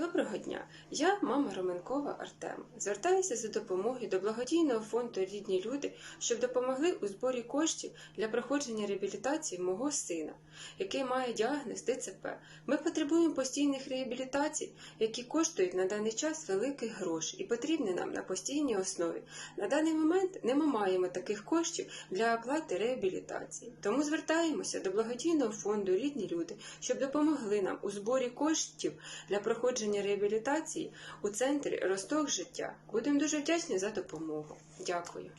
Доброго дня! Я мама Роменкова Артем. Звертаюся за допомогою до благодійного фонду Рідні люди, щоб допомогли у зборі коштів для проходження реабілітації мого сина, який має діагноз ДЦП. Ми потребуємо постійних реабілітацій, які коштують на даний час великих грошей і потрібні нам на постійній основі. На даний момент не ми маємо таких коштів для оплати реабілітації. Тому звертаємося до благодійного фонду Рідні люди, щоб допомогли нам у зборі коштів для проходження реабілітації у центрі Росток життя. Будемо дуже вдячні за допомогу. Дякую.